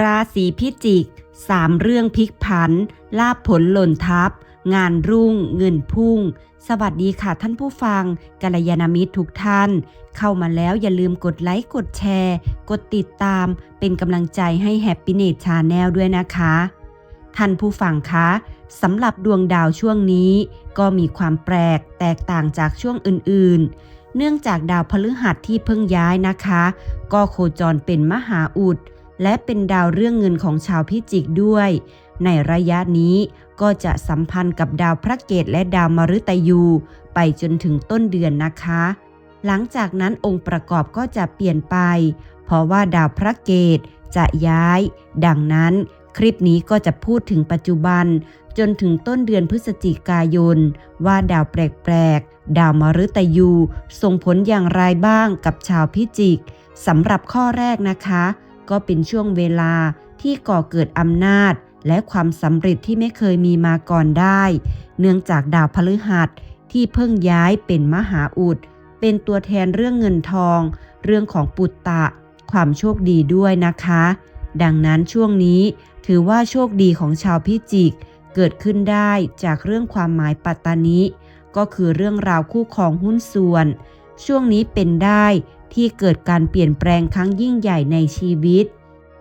ราศีพิจิกสามเรื่องพลิกผัน ลาบผลหล่นทับ งานรุ่ง เงินพุ่ง สวัสดีค่ะท่านผู้ฟังกัลยาณมิตรทุกท่าน เข้ามาแล้วอย่าลืมกดไลค์ กดแชร์ กดติดตาม เป็นกำลังใจให้แฮปปี้เน c ชาแนลด้วยนะคะ ท่านผู้ฟังคะสำหรับดวงดาวช่วงนี้ ก็มีความแปลกแตกต่างจากช่วงอื่นๆ เนื่องจากดาวพฤหัสที่เพิ่งย้ายนะคะ ก็โคจรเป็นมหาอุด และเป็นดาวเรื่องเงินของชาวพิจิกด้วย ในระยะนี้ก็จะสัมพันธ์กับดาวพระเกตและดาวมฤตยู ไปจนถึงต้นเดือนนะคะ หลังจากนั้นองค์ประกอบก็จะเปลี่ยนไป เพราะว่าดาวพระเกตจะย้าย ดังนั้นคลิปนี้ก็จะพูดถึงปัจจุบัน จนถึงต้นเดือนพฤศจิกายน ว่าดาวแปลกๆ ดาวมฤตยู ส่งผลอย่างไรบ้างกับชาวพิจิกสำหรับข้อแรกนะคะ ก็เป็นช่วงเวลาที่ก่อเกิดอำนาจ และความสำเร็จที่ไม่เคยมีมาก่อนได้ เนื่องจากดาวพฤหัสที่เพิ่งย้ายเป็นมหาอุด เป็นตัวแทนเรื่องเงินทอง เรื่องของปุตตะ ความโชคดีด้วยนะคะ ดังนั้นช่วงนี้ถือว่าโชคดีของชาวพิจิก เกิดขึ้นได้จากเรื่องความหมายปัตตานิก็คือเรื่องราวคู่ครองหุ้นส่วน ช่วงนี้เป็นได้ที่เกิดการเปลี่ยนแปลงครั้งยิ่งใหญ่ในชีวิต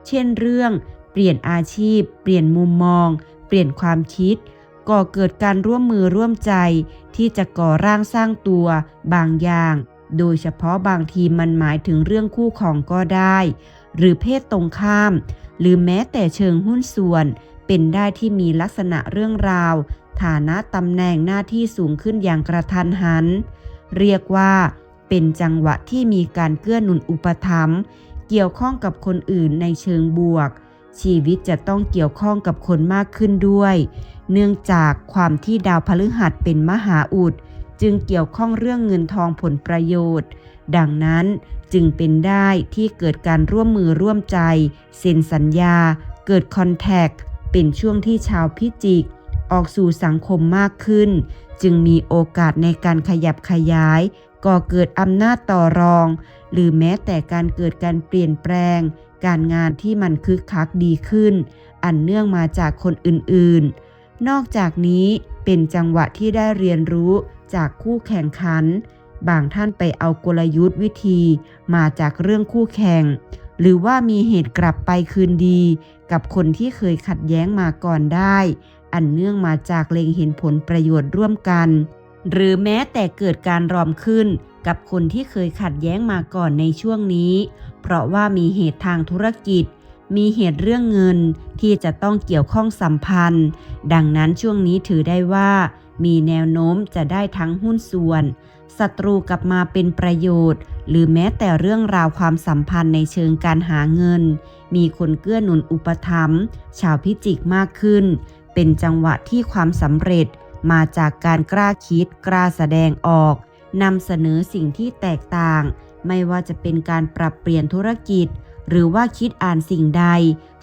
เช่นเรื่องเปลี่ยนอาชีพ เปลี่ยนมุมมอง เปลี่ยนความคิด ก่อเกิดการร่วมมือร่วมใจ ที่จะก่อร่างสร้างตัวบางอย่าง โดยเฉพาะบางทีมันหมายถึงเรื่องคู่ของก็ได้ หรือเพศตรงข้าม หรือแม้แต่เชิงหุ้นส่วน เป็นได้ที่มีลักษณะเรื่องราว ฐานะตำแหน่งหน้าที่สูงขึ้นอย่างกระทันหัน เรียกว่าเป็นจังหวะที่มีการเกื้อหนุนอุปถัมภ์เกี่ยวข้องกับคนอื่นในเชิงบวก ชีวิตจะต้องเกี่ยวข้องกับคนมากขึ้นด้วย เนื่องจากความที่ดาวพฤหัสเป็นมหาอุด จึงเกี่ยวข้องเรื่องเงินทองผลประโยชน์ ดังนั้นจึงเป็นได้ที่เกิดการร่วมมือร่วมใจ เซ็นสัญญา เกิดคอนแทคเป็นช่วงที่ชาวพิจิก ออกสู่สังคมมากขึ้น จึงมีโอกาสในการขยับขยาย ก่อเกิดอำนาจต่อรอง หรือแม้แต่การเกิดการเปลี่ยนแปลง การงานที่มันคึกคักดีขึ้น อันเนื่องมาจากคนอื่นๆ นอกจากนี้เป็นจังหวะที่ได้เรียนรู้จากคู่แข่งขัน บางท่านไปเอากลยุทธ์วิธีมาจากเรื่องคู่แข่ง หรือว่ามีเหตุกลับไปคืนดี กับคนที่เคยขัดแย้งมาก่อนได้ อันเนื่องมาจากเล็งเห็นผลประโยชน์ร่วมกัน หรือแม้แต่เกิดการรอมขึ้นกับคนที่เคยขัดแย้งมาก่อนในช่วงนี้ เพราะว่ามีเหตุทางธุรกิจ มีเหตุเรื่องเงินที่จะต้องเกี่ยวข้องสัมพันธ์ ดังนั้นช่วงนี้ถือได้ว่า มีแนวโน้มจะได้ทั้งหุ้นส่วนศัตรูกลับมาเป็นประโยชน์ หรือแม้แต่เรื่องราวความสัมพันธ์ในเชิงการหาเงิน มีคนเกื้อหนุนอุปถัมภ์ชาวพิจิกมากขึ้น เป็นจังหวะที่ความสำเร็จมาจากการกล้าคิดกล้าแสดงออกนำเสนอสิ่งที่แตกต่าง ไม่ว่าจะเป็นการปรับเปลี่ยนธุรกิจ หรือว่าคิดอ่านสิ่งใด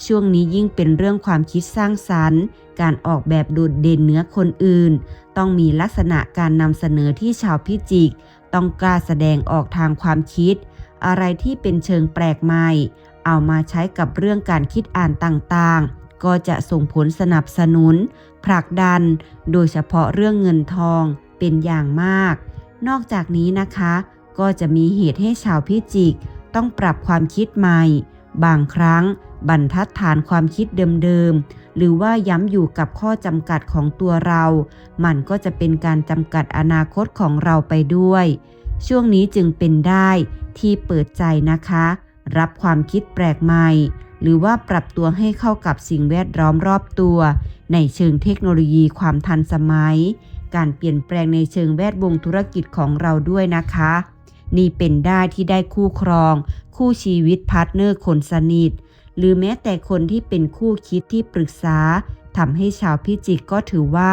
ช่วงนี้ยิ่งเป็นเรื่องความคิดสร้างสรรค์ การออกแบบโดดเด่นเหนือคนอื่น ต้องมีลักษณะการนำเสนอที่ชาวพิจิก ต้องกล้าแสดงออกทางความคิด อะไรที่เป็นเชิงแปลกใหม่ เอามาใช้กับเรื่องการคิดอ่านต่างๆ ก็จะส่งผลสนับสนุน ผลักดัน โดยเฉพาะเรื่องเงินทองเป็นอย่างมาก นอกจากนี้นะคะ ก็จะมีเหตุให้ชาวพิจิก ต้องปรับความคิดใหม่ บางครั้งบรรทัดฐานความคิดเดิมๆ หรือว่าย้ำอยู่กับข้อจำกัดของตัวเรา มันก็จะเป็นการจำกัดอนาคตของเราไปด้วย ช่วงนี้จึงเป็นได้ที่เปิดใจนะคะ รับความคิดแปลกใหม่ หรือว่าปรับตัวให้เข้ากับสิ่งแวดล้อมรอบตัว ในเชิงเทคโนโลยีความทันสมัย การเปลี่ยนแปลงในเชิงแวดวงธุรกิจของเราด้วยนะคะ นี่เป็นได้ที่ได้คู่ครอง คู่ชีวิตพาร์ทเนอร์คนสนิท หรือแม้แต่คนที่เป็นคู่คิดที่ปรึกษาทำให้ชาวพิจิกก็ถือว่า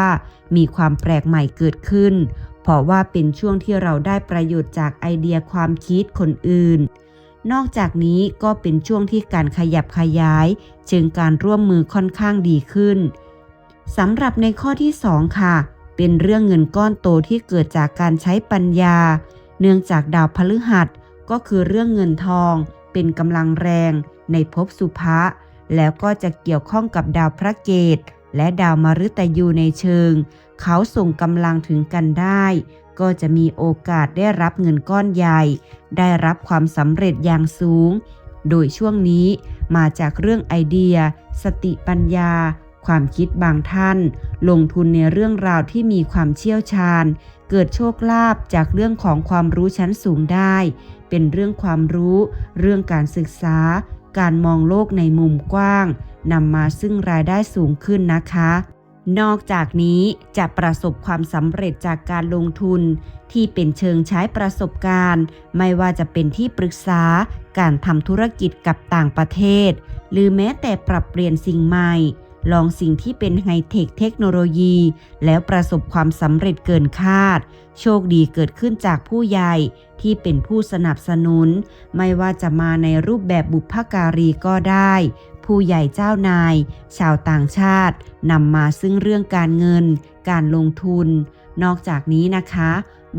มีความแปลกใหม่เกิดขึ้น เพราะว่าเป็นช่วงที่เราได้ประโยชน์จากไอเดียความคิดคนอื่น นอกจากนี้ก็เป็นช่วงที่การขยับขยาย เชิงการร่วมมือค่อนข้างดีขึ้นสำหรับในข้อที่ 2 ค่ะ เป็นเรื่องเงินก้อนโตที่เกิดจากการใช้ปัญญา เนื่องจากดาวพฤหัส ก็คือเรื่องเงินทอง เป็นกำลังแรงในภพสุภะแล้วก็จะเกี่ยวข้องกับดาวพระเกต และดาวมฤตยูในเชิง เขาส่งกำลังถึงกันได้ ก็จะมีโอกาสได้รับเงินก้อนใหญ่ ได้รับความสำเร็จอย่างสูง โดยช่วงนี้มาจากเรื่องไอเดีย สติปัญญา ความคิดบางท่าน ลงทุนในเรื่องราวที่มีความเชี่ยวชาญ เกิดโชคลาภจากเรื่องของความรู้ชั้นสูงได้ เป็นเรื่องความรู้ เรื่องการศึกษา การมองโลกในมุมกว้างนำมาซึ่งรายได้สูงขึ้นนะคะ นอกจากนี้จะประสบความสำเร็จจากการลงทุน ที่เป็นเชิงใช้ประสบการณ์ ไม่ว่าจะเป็นที่ปรึกษา การทำธุรกิจกับต่างประเทศ หรือแม้แต่ปรับเปลี่ยนสิ่งใหม่ ลองสิ่งที่เป็นไฮเทคเทคโนโลยี แล้วประสบความสำเร็จเกินคาด โชคดีเกิดขึ้นจากผู้ใหญ่ที่เป็นผู้สนับสนุน ไม่ว่าจะมาในรูปแบบบุพการีก็ได้ ผู้ใหญ่เจ้านาย ชาวต่างชาตินำมาซึ่งเรื่องการเงิน การลงทุน นอกจากนี้นะคะ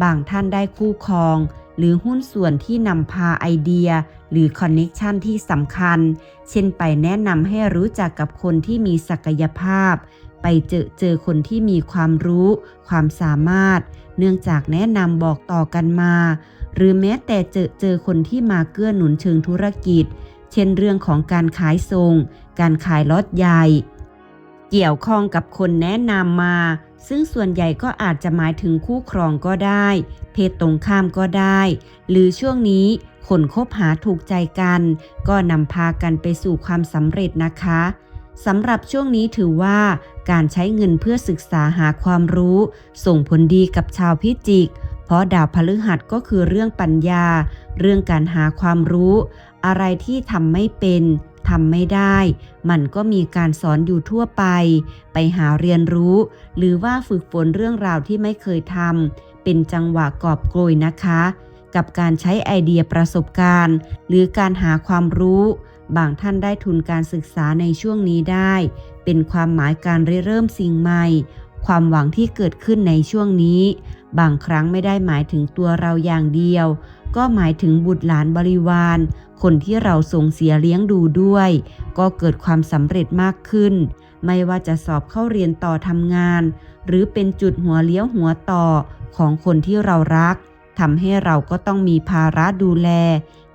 บางท่านได้คู่ครอง หรือหุ้นส่วนที่นำพาไอเดีย หรือคอนเน็กชันที่สำคัญ เช่นไปแนะนำให้รู้จักกับคนที่มีศักยภาพ ไปเจอเจอคนที่มีความรู้ ความสามารถ เนื่องจากแนะนำบอกต่อกันมา หรือแม้แต่เจอเจอคนที่มาเกื้อหนุนเชิงธุรกิจ เช่นเรื่องของการขายส่งการขายล็อตใหญ่ เกี่ยวข้องกับคนแนะนำมา ซึ่งส่วนใหญ่ก็อาจจะหมายถึงคู่ครองก็ได้ เพศตรงข้ามก็ได้ หรือช่วงนี้คนคบหาถูกใจกัน ก็นำพากันไปสู่ความสำเร็จนะคะสำหรับช่วงนี้ถือว่าการใช้เงินเพื่อศึกษาหาความรู้ ส่งผลดีกับชาวพิจิก เพราะดาวพฤหัสก็คือเรื่องปัญญา เรื่องการหาความรู้ อะไรที่ทำไม่เป็นทำไม่ได้ มันก็มีการสอนอยู่ทั่วไป ไปหาเรียนรู้ หรือว่าฝึกฝนเรื่องราวที่ไม่เคยทำเป็นจังหวะกอบโกยนะคะ กับการใช้ไอเดียประสบการณ์ หรือการหาความรู้ บางท่านได้ทุนการศึกษาในช่วงนี้ได้ เป็นความหมายการริเริ่มสิ่งใหม่ ความหวังที่เกิดขึ้นในช่วงนี้ บางครั้งไม่ได้หมายถึงตัวเราอย่างเดียว ก็หมายถึงบุตรหลานบริวาร คนที่เราส่งเสียเลี้ยงดูด้วย ก็เกิดความสำเร็จมากขึ้น ไม่ว่าจะสอบเข้าเรียนต่อทำงาน หรือเป็นจุดหัวเลี้ยวหัวต่อของคนที่เรารักทำให้เราก็ต้องมีภาระดูแล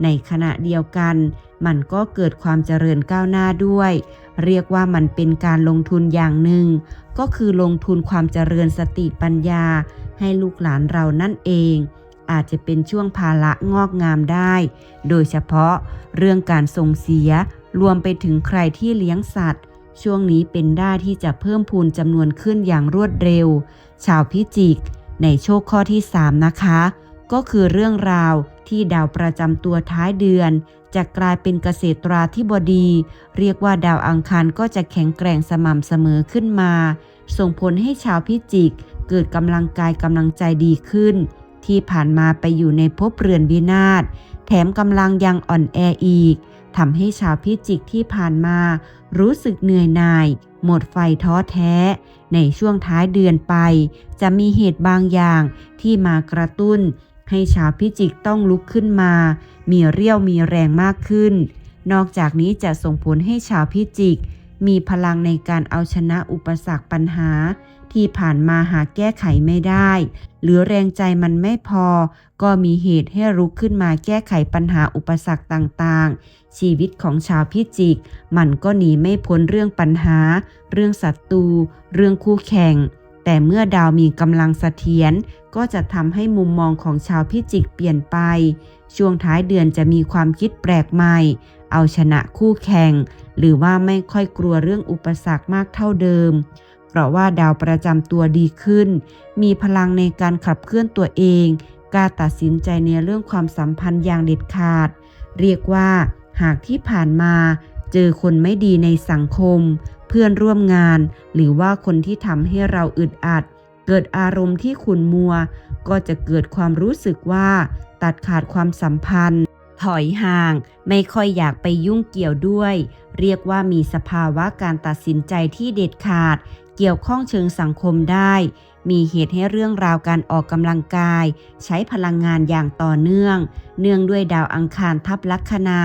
ในขณะเดียวกัน มันก็เกิดความเจริญก้าวหน้าด้วย เรียกว่ามันเป็นการลงทุนอย่างหนึ่ง ก็คือลงทุนความเจริญสติปัญญา ให้ลูกหลานเรานั่นเอง อาจจะเป็นช่วงภาระงอกงามได้ โดยเฉพาะเรื่องการส่งเสีย รวมไปถึงใครที่เลี้ยงสัตว์ ช่วงนี้เป็นได้ที่จะเพิ่มพูนจำนวนขึ้นอย่างรวดเร็ว ชาวพิจิก ในโชคข้อที่ 3 นะคะ ก็คือเรื่องราวที่ดาวประจำตัวท้ายเดือน จะกลายเป็นเกษตราธิบดี เรียกว่าดาวอังคารก็จะแข็งแกร่งสม่ำเสมอขึ้นมา ส่งผลให้ชาวพิจิก เกิดกำลังกายกำลังใจดีขึ้น ที่ผ่านมาไปอยู่ในภพเรือนวินาศ แถมกำลังยังอ่อนแออีกทำให้ชาวพิจิกที่ผ่านมา รู้สึกเหนื่อยหน่าย หมดไฟท้อแท้ ในช่วงท้ายเดือนไป จะมีเหตุบางอย่างที่มากระตุ้น ให้ชาวพิจิกต้องลุกขึ้นมา มีเรี่ยวมีแรงมากขึ้น นอกจากนี้จะส่งผลให้ชาวพิจิก มีพลังในการเอาชนะอุปสรรคปัญหา ที่ผ่านมาหาแก้ไขไม่ได้ หรือแรงใจมันไม่พอ ก็มีเหตุให้รุกขึ้นมาแก้ไขปัญหาอุปสรรคต่างๆ ชีวิตของชาวพิจิก มันก็หนีไม่พ้นเรื่องปัญหา เรื่องศัตรู เรื่องคู่แข่ง แต่เมื่อดาวมีกำลังเสถียรก็จะทำให้มุมมองของชาวพิจิกเปลี่ยนไป ช่วงท้ายเดือนจะมีความคิดแปลกใหม่ เอาชนะคู่แข่ง หรือว่าไม่ค่อยกลัวเรื่องอุปสรรคมากเท่าเดิม เพราะว่าดาวประจำตัวดีขึ้น มีพลังในการขับเคลื่อนตัวเองกล้าตัดสินใจในเรื่องความสัมพันธ์อย่างเด็ดขาด เรียกว่า หากที่ผ่านมาเจอคนไม่ดีในสังคม เพื่อนร่วมงาน หรือว่าคนที่ทำให้เราอึดอัด เกิดอารมณ์ที่ขุ่นมัว ก็จะเกิดความรู้สึกว่า ตัดขาดความสัมพันธ์ ถอยห่าง ไม่ค่อยอยากไปยุ่งเกี่ยวด้วย เรียกว่ามีสภาวะการตัดสินใจที่เด็ดขาด เกี่ยวข้องเชิงสังคมได้ มีเหตุให้เรื่องราวการออกกำลังกาย ใช้พลังงานอย่างต่อเนื่อง เนื่องด้วยดาวอังคารทับลัคนา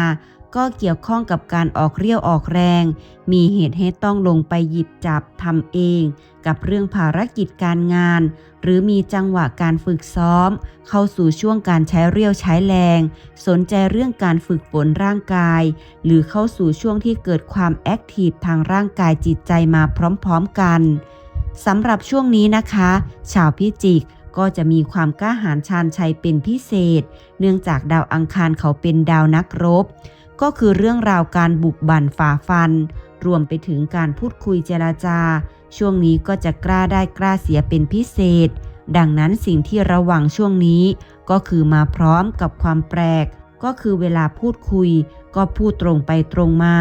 ก็เกี่ยวข้องกับการออกเรี่ยวออกแรง มีเหตุให้ต้องลงไปหยิบจับทำเอง กับเรื่องภารกิจการงาน หรือมีจังหวะการฝึกซ้อม เข้าสู่ช่วงการใช้เรี่ยวใช้แรง สนใจเรื่องการฝึกฝนร่างกาย หรือเข้าสู่ช่วงที่เกิดความแอคทีฟทางร่างกายจิตใจมาพร้อมๆกันสำหรับช่วงนี้นะคะ ชาวพิจิกก็จะมีความกล้าหาญชาญชัยเป็นพิเศษ เนื่องจากดาวอังคารเขาเป็นดาวนักรบ ก็คือเรื่องราวการบุกบั่นฝ่าฟัน รวมไปถึงการพูดคุยเจราจา ช่วงนี้ก็จะกล้าได้กล้าเสียเป็นพิเศษ ดังนั้นสิ่งที่ระวังช่วงนี้ ก็คือมาพร้อมกับความแปลก ก็คือเวลาพูดคุย ก็พูดตรงไปตรงมา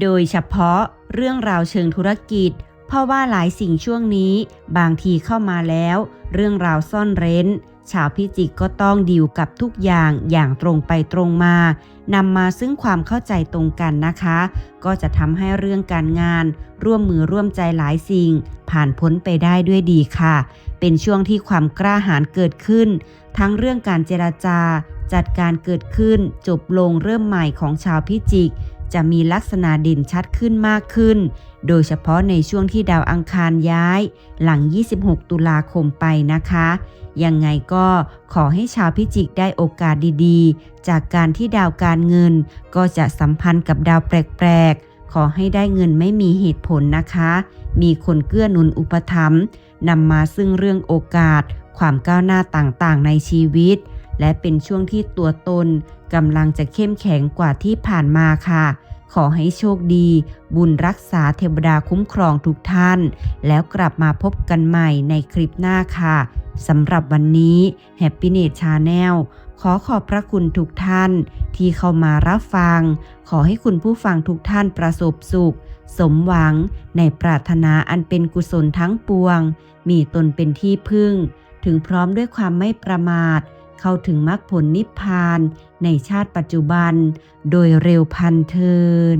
โดยเฉพาะเรื่องราวเชิงธุรกิจ เพราะว่าหลายสิ่งช่วงนี้ บางทีเข้ามาแล้ว เรื่องราวซ่อนเร้น ชาวพิจิกก็ต้องดิวกับทุกอย่างอย่างตรงไปตรงมานำมาซึ่งความเข้าใจตรงกันนะคะ ก็จะทำให้เรื่องการงาน ร่วมมือร่วมใจหลายสิ่ง ผ่านพ้นไปได้ด้วยดีค่ะ เป็นช่วงที่ความกล้าหาญเกิดขึ้น ทั้งเรื่องการเจราจา จัดการเกิดขึ้น จบลงเริ่มใหม่ของชาวพิจิก จะมีลักษณะเด่นชัดขึ้นมากขึ้น โดยเฉพาะในช่วงที่ดาวอังคารย้าย หลัง 26 ตุลาคมไปนะคะ ยังไงก็ขอให้ชาวพิจิกได้โอกาสดีๆ จากการที่ดาวการเงิน ก็จะสัมพันธ์กับดาวแปลกๆ ขอให้ได้เงินไม่มีเหตุผลนะคะ มีคนเกื้อหนุนอุปถัมภ์นำมาซึ่งเรื่องโอกาส ความก้าวหน้าต่างๆ ในชีวิต และเป็นช่วงที่ตัวตนกำลังจะเข้มแข็งกว่าที่ผ่านมาค่ะ ขอให้โชคดี บุญรักษาเทวดาคุ้มครองทุกท่าน แล้วกลับมาพบกันใหม่ในคลิปหน้าค่ะสำหรับวันนี้ Happy n e t Channel ขอขอบพระคุณทุกท่าน ที่เข้ามารับฟัง ขอให้คุณผู้ฟังทุกท่านประสบสุข สมหวัง ในปรารถนาอันเป็นกุศลทั้งปวง มีตนเป็นที่พึ่ง ถึงพร้อมด้วยความไม่ประมาท เข้าถึงมรรคผลนิพพานในชาติปัจจุบัน โดยเร็วพันเทิน